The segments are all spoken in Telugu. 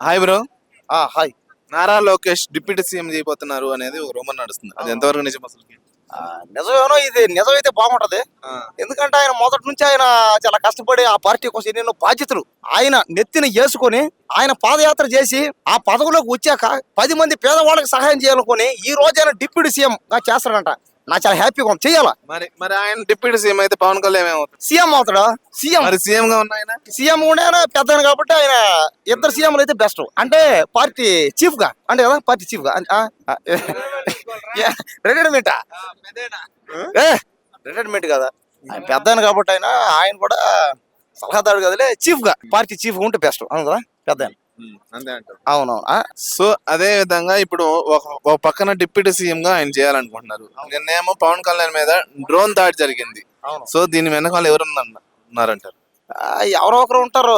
హాయ్ బ్రో ఆ, hi Nara Lokesh deputy CM చేయబోతున్నారు అనేది ఒక రూమర్ నడుస్తుంది. అది ఎంతవరకు నిజం అసలు? నిజమేనో ఇది నిజమైతే బాగుంటది. ఎందుకంటే ఆయన మొదటి నుంచి ఆయన చాలా కష్టపడి ఆ పార్టీ కోసం ఎన్నెన్నో బాధ్యతలు ఆయన నెత్తిన వేసుకొని ఆయన పాదయాత్ర చేసి ఆ పదవిలోకి వచ్చాక పది మంది పేదవాళ్ళకి సహాయం చేయాలనుకొని ఈ రోజు ఆయన డిప్యూటీ సీఎం గా చేస్తాడంట. నాకు చాలా హ్యాపీగా ఉంది. చెయ్యాలా? మరి మరి ఆయన డిప్యూటీ సీఎం అయితే పవన్ కళ్యాణ్ ఏమవుతుంది సీఎం అవుతాడా? సీఎం. మరి సీఎం గా ఉన్న ఆయన? సీఎం కూడా ఆయన పెద్ద కాబట్టి ఆయన ఇద్దరు సీఎంలు అయితే బెస్ట్. అంటే పార్టీ చీఫ్గా అంటే కదా పార్టీ చీఫ్గా రిటైర్మెంటా రిటైర్మెంట్ కదా. ఆయన పెద్ద ఆయన కాబట్టి ఆయన ఆయన కూడా సలహాదారు కదలే చీఫ్గా పార్టీ చీఫ్ ఉంటే బెస్ట్. అవును కదా పెద్ద అంతే అంటారు. అవునవును. సో అదే విధంగా ఇప్పుడు ఒక ఒక పక్కన డిప్యూటీ సీఎం గా ఆయన చేయాలనుకుంటున్నారు. నిన్నేమో పవన్ కళ్యాణ్ మీద డ్రోన్ దాడి జరిగింది. అవును. సో దీని వెనకాల ఎవరు ఉన్న- ఉన్నారంటారు ఆ, ఎవరో ఒకరు ఉంటారు.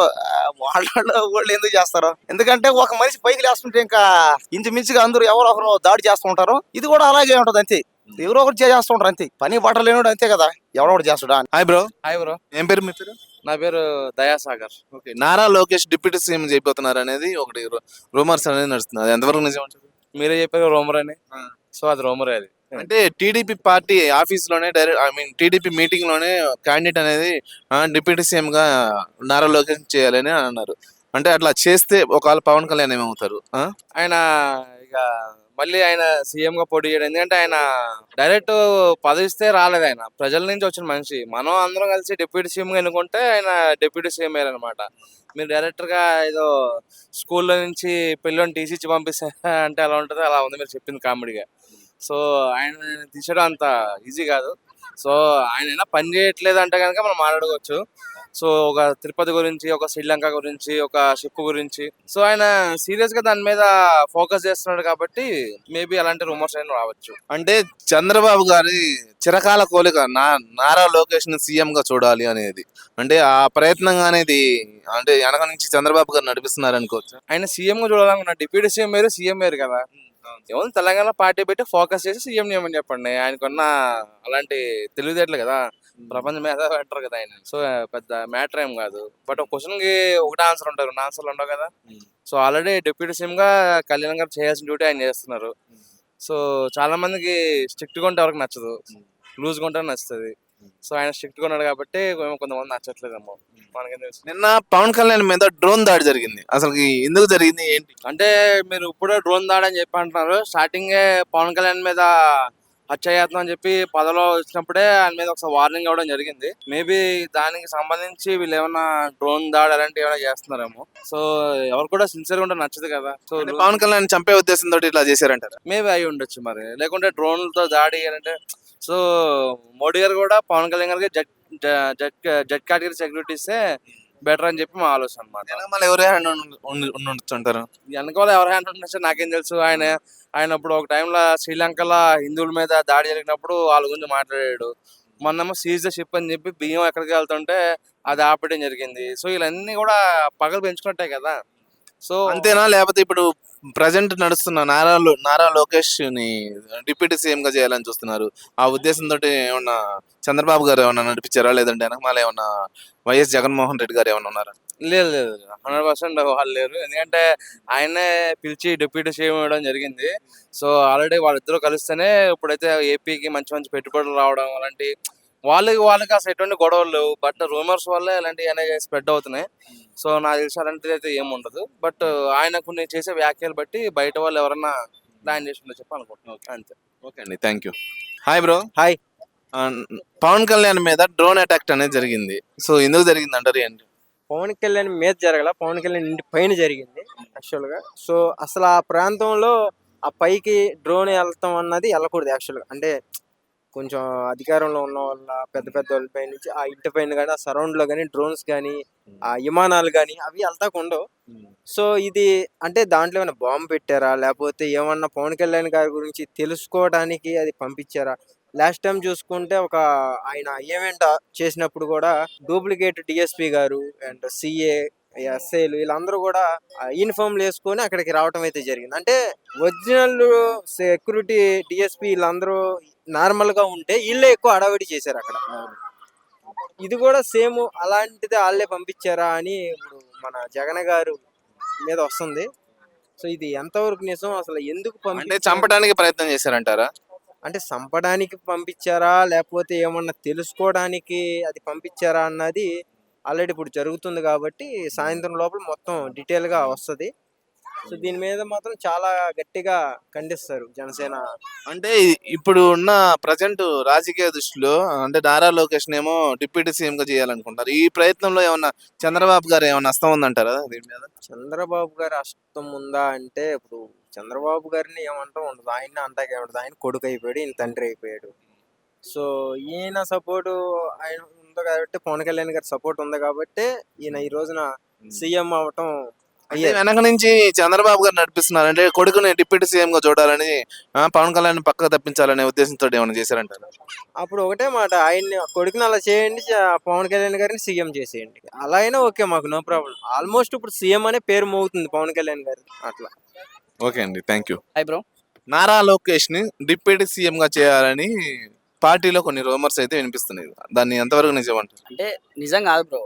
వాళ్ళ వాళ్ళు ఎందుకు చేస్తారు? ఎందుకంటే ఒక మనిషి పైకి లేస్తుంటే ఇంకా ఇంచుమించుగా అందరూ ఎవరో ఒకరు దాడి చేస్తూ ఉంటారు. ఇది కూడా అలాగే ఉంటది అంతే. ఎవరో ఒకరు చేస్తూ ఉంటారు అంతే. పని బట్టలు లేనివాడు అంతే కదా. ఎవరో ఒకటి చేస్తాడా? హాయ్ బ్రో హాయ్ బ్రో ఏం పేరు? మీ పేరు? నా పేరు Dayasagar. Okay. Nara Lokesh deputy CM చేయబోతున్నారు అనేది ఒకటి రూమర్స్ అనేది నడుస్తుంది. అది ఎంతవరకు నిజం మీరే చెప్పారు రోమర్ అని. సో అది రోమరే అది. అంటే టీడీపీ పార్టీ ఆఫీస్లోనే డైరెక్ట్ ఐ మీన్ టీడీపీ మీటింగ్లోనే క్యాండిడేట్ అనేది డిప్యూటీ సీఎం గా నారా లోకేష్ చేయాలని అన్నారు. అంటే అట్లా చేస్తే ఒకవేళ పవన్ కళ్యాణ్ ఏమవుతారు? ఆయన ఇక మళ్ళీ ఆయన సీఎం గా పోటీ చేయడం. ఎందుకంటే ఆయన డైరెక్ట్ పదవిస్తే రాలేదు ఆయన. ప్రజల నుంచి వచ్చిన మనిషి. మనం అందరం కలిసి డిప్యూటీ సీఎం గా ఎన్నుకుంటే ఆయన డిప్యూటీ సీఎం అనమాట. మీరు డైరెక్టర్గా ఏదో స్కూల్లో నుంచి పిల్లని టీసీ ఇచ్చి పంపిస్తే అంటే అలా ఉంటుంది అలా ఉంది మీరు చెప్పింది కామెడీగా. సో ఆయన తీసడం అంత ఈజీ కాదు. సో ఆయన పని చేయట్లేదు అంటే కనుక మనం మాట్లాడుకోవచ్చు. సో ఒక తిరుపతి గురించి ఒక శ్రీలంక గురించి ఒక షిప్ గురించి. సో ఆయన సీరియస్గా దాని మీద ఫోకస్ చేస్తున్నాడు కాబట్టి మేబీ అలాంటి రూమర్స్ అయినా రావచ్చు. అంటే చంద్రబాబు గారి చిరకాల కోరిక నా నారా లోకేష్ని సీఎం గా చూడాలి అనేది. అంటే ఆ ప్రయత్నంగా అనేది అంటే వెనక నుంచి చంద్రబాబు గారు నడిపిస్తున్నారు అనుకోవచ్చు. ఆయన సీఎం గా చూడాలనుకున్న డిప్యూటీ సీఎం వేరు సీఎం వేరు కదా. తెలంగాణ పార్టీ పెట్టి ఫోకస్ చేసి సీఎం చేయమని చెప్పండి. ఆయనకున్న అలాంటి తెలివితేటలు కదా. ప్రపంచం మీద పెట్టరు కదా ఆయన. సో పెద్ద మ్యాటర్ ఏం కాదు. బట్ ఒక క్వశ్చన్కి ఒకటే ఆన్సర్ ఉంటారు రెండు ఆన్సర్లు ఉండవు కదా. సో ఆల్రెడీ డిప్యూటీ సీఎం గా కళ్యాణ్ గారు చేయాల్సిన డ్యూటీ ఆయన చేస్తున్నారు. సో చాలా మందికి స్ట్రిక్ట్గా ఉంటే ఎవరికి నచ్చదు. లూజ్గా ఉంటే నచ్చుతుంది. సో ఆయన స్ట్రిక్ట్గా ఉన్నాడు కాబట్టి కొంతమంది నచ్చట్లేదేమో. మనకేం నిన్న పవన్ కళ్యాణ్ మీద డ్రోన్ దాడి జరిగింది. అసలు ఎందుకు జరిగింది ఏంటి? అంటే మీరు ఇప్పుడే డ్రోన్ దాడని చెప్పి అంటున్నారు. స్టార్టింగ్ పవన్ కళ్యాణ్ మీద హత్యాయత్నం అని చెప్పి పదలో వచ్చినప్పుడే ఆయన మీద ఒకసారి వార్నింగ్ ఇవ్వడం జరిగింది. మేబీ దానికి సంబంధించి వీళ్ళు ఏమైనా డ్రోన్ దాడి అలాంటివి ఏమైనా చేస్తున్నారేమో. సో ఎవరు కూడా సిన్సియర్ ఉంటే నచ్చదు కదా. సో పవన్ కళ్యాణ్ చంపే ఉద్దేశంతో ఇట్లా చేశారంటారు? మేబీ అయి ఉండొచ్చు మరి. లేకుంటే డ్రోన్లతో దాడి అంటే సో మోడీ గారు కూడా పవన్ కళ్యాణ్ గారికి Z Z Z category security ఇస్తే బెటర్ అని చెప్పి మా ఆలోచన అనమాట ఎవరే హ్యాండ్ ఉండొచ్చు అంటారు వెనకాల ఎవరు హ్యాండ్ ఉండొచ్చో నాకేం తెలుసు? ఆయన ఆయన ఇప్పుడు ఒక టైంలో శ్రీలంకలో హిందువుల మీద దాడి జరిగినప్పుడు వాళ్ళ గురించి మాట్లాడాడు. మొన్నేమో సీజ్ ద షిప్ అని చెప్పి బియ్యం ఎక్కడికి వెళ్తుంటే అది ఆపేయడం జరిగింది. సో ఇవన్నీ కూడా పగలు పెంచుకున్నట్టే కదా. సో అంతేనా? లేకపోతే ఇప్పుడు ప్రజెంట్ నడుస్తున్న నారా లో- నారా లోకేష్ని డిప్యూటీ సీఎం గా చేయాలని చూస్తున్నారు. ఆ ఉద్దేశంతో ఏమన్నా చంద్రబాబు గారు ఏమన్నా నడిపించారా? లేదంటే వెనకమాల ఏమన్నా వైఎస్ జగన్మోహన్ రెడ్డి గారు ఏమన్నా ఉన్నారా? లేదు లేదు. హండ్రెడ్ పర్సెంట్ వాళ్ళు లేరు. ఎందుకంటే ఆయనే పిలిచి డిప్యూటీ సీఎం ఇవ్వడం జరిగింది. సో ఆల్రెడీ వాళ్ళిద్దరూ కలిస్తేనే ఇప్పుడైతే ఏపీకి మంచి మంచి పెట్టుబడులు రావడం అలాంటి వాళ్ళకి వాళ్ళకి అసలు ఎటువంటి గొడవలు లేవు. బట్ రూమర్స్ వల్లే ఇలాంటివి అనేవి స్ప్రెడ్ అవుతున్నాయి. సో నాకు తెలిసి అలాంటిది అయితే ఏమి ఉండదు. బట్ ఆయన కొన్ని చేసే వ్యాఖ్యలు బట్టి బయట వాళ్ళు ఎవరన్నా ప్లాన్ చేసి ఉండొచ్చు చెప్పి అనుకుంటున్నాను. అంతే. ఓకే అండి. Thank you hi bro hi. Pawan Kalyan మీద డ్రోన్ అటాక్ అనేది జరిగింది. సో ఎందుకు జరిగింది అంటారు ఏంటి? పవన్ కళ్యాణ్ మీద జరగల. పవన్ కళ్యాణ్ ఇంటి పైన జరిగింది యాక్చువల్గా. సో అసలు ఆ ప్రాంతంలో ఆ పైకి డ్రోన్ వెళ్తాం అన్నది వెళ్ళకూడదు యాక్చువల్గా. అంటే కొంచెం అధికారంలో ఉన్న వాళ్ళ పెద్ద పెద్ద వాళ్ళ పై నుంచి ఆ ఇంటి పైన కానీ ఆ సరౌండ్లో కానీ డ్రోన్స్ కానీ ఆ విమానాలు కానీ అవి వెళ్తాకు ఉండవు. సో ఇది అంటే దాంట్లో ఏమైనా బాంబు పెట్టారా? లేకపోతే ఏమన్నా పవన్ కళ్యాణ్ గారి గురించి తెలుసుకోవడానికి అది పంపించారా? లాస్ట్ టైం చూసుకుంటే ఒక ఆయన ఈవెంట్ చేసినప్పుడు కూడా డూప్లికేట్ డిఎస్పి గారు అండ్ సిఏ ఎస్ఐలు వీళ్ళందరూ కూడా యూనిఫామ్లు వేసుకొని అక్కడికి రావటం అయితే జరిగింది. అంటే ఒరిజినల్ సెక్యూరిటీ డిఎస్పి వీళ్ళందరూ నార్మల్గా ఉంటే వీళ్ళే ఎక్కువ అడవిడి చేశారు అక్కడ. ఇది కూడా సేమ్ అలాంటిది వాళ్ళే పంపించారా అని ఇప్పుడు మన జగన్ గారు మీద వస్తుంది. సో ఇది ఎంతవరకు నిజం? అసలు ఎందుకు అంటే? చంపడానికి ప్రయత్నం చేశారంటారా? అంటే చంపడానికి పంపించారా? లేకపోతే ఏమన్నా తెలుసుకోవడానికి అది పంపించారా అన్నది ఆల్రెడీ ఇప్పుడు జరుగుతుంది కాబట్టి సాయంత్రం లోపల మొత్తం డీటెయిల్గా వస్తది. సో దీని మీద మాత్రం చాలా గట్టిగా ఖండిస్తారు జనసేన. అంటే ఇప్పుడు ఉన్న ప్రజెంట్ రాజకీయ దృష్టిలో అంటే నారా లోకేష్ ఏమో డిప్యూటీ సీఎం గా చేయాలనుకుంటారు ఈ ప్రయత్నంలో ఏమన్నా చంద్రబాబు గారు ఏమన్నా అస్తం ఉందంటారా దీని మీద? చంద్రబాబు గారి అస్తం ఉందా అంటే ఇప్పుడు చంద్రబాబు గారిని ఏమంటాం ఉండదు. ఆయన అంటాకే ఉండదు. ఆయన కొడుకు అయిపోయాడు ఈయన తండ్రి అయిపోయాడు. సో ఈయన సపోర్ట్ ఆయన ఉంది కాబట్టి పవన్ కళ్యాణ్ గారి సపోర్ట్ ఉంది కాబట్టి ఈయన ఈ రోజున సీఎం అవటం అంటే వెనక నుంచి చంద్రబాబు గారు నడిపిస్తున్నారు. అంటే కొడుకుని డిప్యూటీ సీఎం గా చూడాలని పవన్ కళ్యాణ్ పక్కకు తప్పించాలనే ఉద్దేశంతో ఏమైనా చేశారంటారు? అప్పుడు ఒకటే మాట ఆయన్ని కొడుకుని అలా చేయండి పవన్ కళ్యాణ్ గారిని సీఎం చేసేయండి. అలా అయినా ఓకే మాకు నో ప్రాబ్లం. ఆల్మోస్ట్ ఇప్పుడు సీఎం అనే పేరు మోగుతుంది పవన్ కళ్యాణ్ గారి అట్లా. ఓకే అండి thank you hi bro. Nara లోకేష్ని డిప్యూటీ సీఎం గా చేయాలని పార్టీలో కొన్ని రూమర్స్ అయితే వినిపిస్తున్నాయి. దాన్ని ఎంతవరకు నిజమంటారు అంటే నిజం కాదు బ్రో.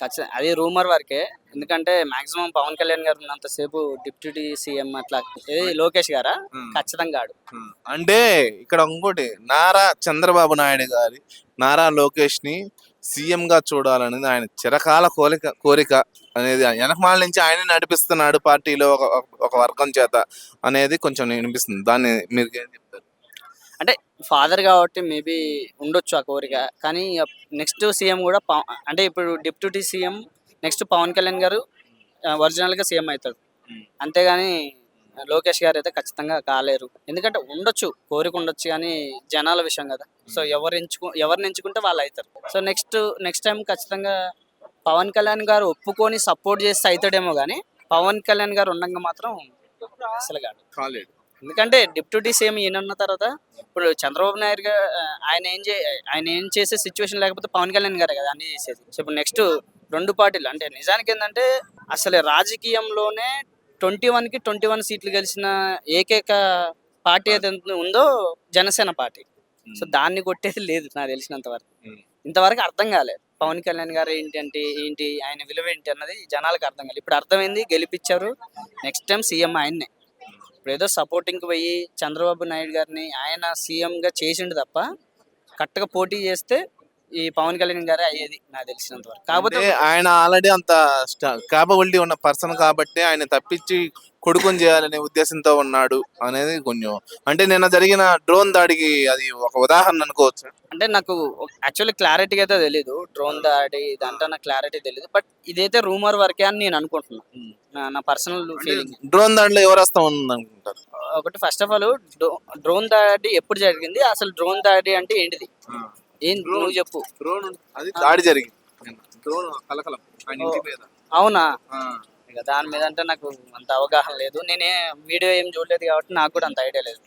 ఖచ్చితంగా అది రూమర్ వరకే. ఎందుకంటే మాక్సిమం పవన్ కళ్యాణ్ గారు ఉన్నంతసేపు డిప్యూటీ సీఎం అట్లా లోకేష్ గారా? ఖచ్చితంగా ఆడు అంటే ఇక్కడ ఇంకోటి నారా చంద్రబాబు నాయుడు గారి నారా లోకేష్ని సీఎం గా చూడాలనేది ఆయన చిరకాల కోరిక కోరిక అనేది వెనకమాల నుంచి ఆయన నడిపిస్తున్నాడు పార్టీలో ఒక ఒక వర్గం చేత అనేది కొంచెం వినిపిస్తుంది. దాన్ని మీరు చెప్తారు ఫాదర్ కాబట్టి మేబీ ఉండొచ్చు ఆ కోరిక. కానీ నెక్స్ట్ సీఎం కూడా అంటే ఇప్పుడు deputy CM next Pawan Kalyan గారు ఒరిజినల్గా సీఎం అవుతాడు. Hmm. అంతేగాని లోకేష్ గారు అయితే ఖచ్చితంగా కాలేరు. ఎందుకంటే ఉండొచ్చు కోరిక ఉండొచ్చు కానీ జనాల విషయం కదా. సో ఎవరు ఎంచుకు ఎవరిని ఎంచుకుంటే వాళ్ళు అవుతారు. సో నెక్స్ట్ నెక్స్ట్ టైం ఖచ్చితంగా పవన్ కళ్యాణ్ గారు ఒప్పుకొని సపోర్ట్ చేస్తే అవుతాడేమో కానీ పవన్ కళ్యాణ్ గారు ఉండగా మాత్రం అసలు కాదు. కాలేదు. ఎందుకంటే డిప్యూటీ సీఎం ఈయన ఉన్న తర్వాత ఇప్పుడు చంద్రబాబు నాయుడు గారు ఆయన ఏం చే ఆయన ఏం చేసే సిచ్యువేషన్ లేకపోతే పవన్ కళ్యాణ్ గారే కదా అన్ని చేసేది. సో ఇప్పుడు నెక్స్ట్ రెండు పార్టీలు అంటే నిజానికి ఏంటంటే అసలు రాజకీయంలోనే ట్వంటీ వన్కి ట్వంటీ వన్ సీట్లు గెలిచిన ఏకైక పార్టీ ఏదైతే ఉందో జనసేన పార్టీ. సో దాన్ని కొట్టేది లేదు నాకు తెలిసినంత వరకు. Hmm. ఇంతవరకు అర్థం కాలేదు. పవన్ కళ్యాణ్ గారు ఏంటి అంటే ఏంటి ఆయన విలువ ఏంటి అన్నది జనాలకు అర్థం కాలేదు. ఇప్పుడు అర్థమైంది గెలిపించారు. నెక్స్ట్ టైం సీఎం ఆయన్నే. ఇప్పుడు ఏదో సపోర్టింగ్ పోయి చంద్రబాబు నాయుడు గారిని ఆయన సీఎం గా చేసిండు తప్ప కరెక్ట్గా పోటీ చేస్తే ఈ పవన్ కళ్యాణ్ గారే అయ్యేది నాకు తెలిసినంత వరకు. కాకపోతే ఆయన ఆల్రెడీ అంత కేపబిలిటీ ఉన్న పర్సన్ కాబట్టి ఆయన తప్పించి కొడుకుని చేయాలనే ఉద్దేశంతో ఉన్నాడు అనేది కొంచెం. అంటే నిన్న జరిగిన డ్రోన్ దాడికి అది ఒక ఉదాహరణ అనుకోవచ్చు? అంటే నాకు యాక్చువల్లీ క్లారిటీగా అయితే తెలీదు. డ్రోన్ దాడి ఇదంతా నాకు క్లారిటీ తెలీదు. బట్ ఇదైతే రూమర్ వరకే అని నేను అనుకుంటున్నాను నా- పర్సనల్ ఫీలింగ్ డ్రోన్ దాడిలో ఎవరు వస్తా ఉంది అనుకుంటారు ఒకటి ఫస్ట్ ఆఫ్ ఆల్ డ్రోన్ దాడి ఎప్పుడు జరిగింది? అసలు డ్రోన్ దాడి అంటే ఏంటిది? ఏం నువ్వు చెప్పు. డ్రోన్ అది దాడి జరిగింది. డ్రోన్ కలకలం. అవునా? దాని మీద అంటే నాకు అంత అవగాహన లేదు. నేనే వీడియో ఏం చూడలేదు కాబట్టి నాకు కూడా అంత ఐడియా లేదు.